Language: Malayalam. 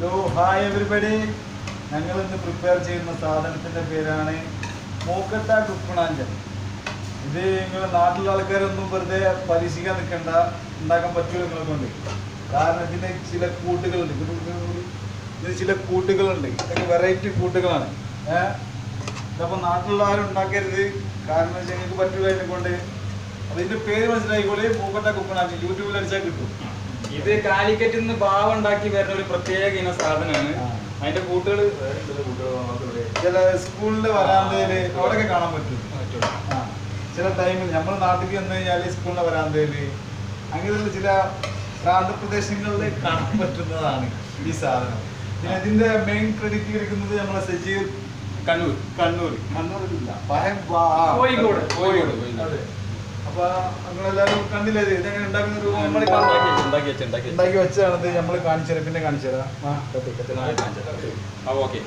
ഹലോ ഹായ് എവരിബഡി ഞങ്ങൾ ഇന്ന് പ്രിപ്പയർ ചെയ്യുന്ന സാധനത്തിന്റെ പേരാണ് മൂക്കട്ട കുപ്പണാഞ്ചൻ ഇത് നിങ്ങൾ നാട്ടിലുള്ള ആൾക്കാരൊന്നും വെറുതെ പരീക്ഷിക്കാൻ നിൽക്കണ്ട. ഉണ്ടാക്കാൻ പറ്റുമോ നിങ്ങളെ കൊണ്ട്. കാരണം ഇതിന് ചില കൂട്ടുകളുണ്ട്. ഇത് ഇതിന് ചില കൂട്ടുകളുണ്ട്. ഇതൊക്കെ വെറൈറ്റി കൂട്ടുകളാണ്. ഏഹ് ഇതപ്പോൾ നാട്ടിലുള്ള ആരും ഉണ്ടാക്കരുത്. കാരണം വെച്ചാൽ നിങ്ങൾക്ക് പറ്റൂല അതിനെ കൊണ്ട്. അപ്പോൾ ഇതിന്റെ പേര് മനസ്സിലായിക്കോളെ. മൂക്കട്ട കുപ്പണാഞ്ചൻ യൂട്യൂബിൽ അടിച്ചാൽ കിട്ടും. ഇത് കാലിക്കറ്റിൽ നിന്ന് ഭാവം ഉണ്ടാക്കി വരുന്ന ഒരു പ്രത്യേക ഇന സാധനമാണ്. അതിന്റെ കൂട്ടുകൾ ചില സ്കൂളിന്റെ വരാന്തയിൽ അവിടെയൊക്കെ കാണാൻ പറ്റും. ചില ടൈമിൽ നമ്മൾ നാട്ടിൽ വന്നു കഴിഞ്ഞാൽ സ്കൂളിന്റെ വരാന്തയിൽ അങ്ങനെയുള്ള ചില പ്രാന്തപ്രദേശങ്ങളിൽ കാണാൻ പറ്റുന്നതാണ് ഈ സാധനം. പിന്നെ ഇതിന്റെ മെയിൻ ക്രെഡിറ്റ് എടുക്കുന്നത് നമ്മളെ സജീർ കണ്ണൂർ. കണ്ണൂർ. കണ്ണൂരിലില്ല. കോഴിക്കോട്, കോഴിക്കോട്, അതെ. അപ്പൊ നിങ്ങളെല്ലാരും കണ്ടില്ലേ ഇത്? ഇതെങ്ങനെ ഉണ്ടാക്കുന്ന രൂപം നമ്മൾ ഉണ്ടാക്കി വെച്ച്, ഉണ്ടാക്കി വെച്ച്, ഉണ്ടാക്കി വെച്ച്. വെച്ചാണ് നമ്മൾ കാണിച്ചു തരാം പിന്നെ കാണിച്ചു തരാം ഓക്കെ.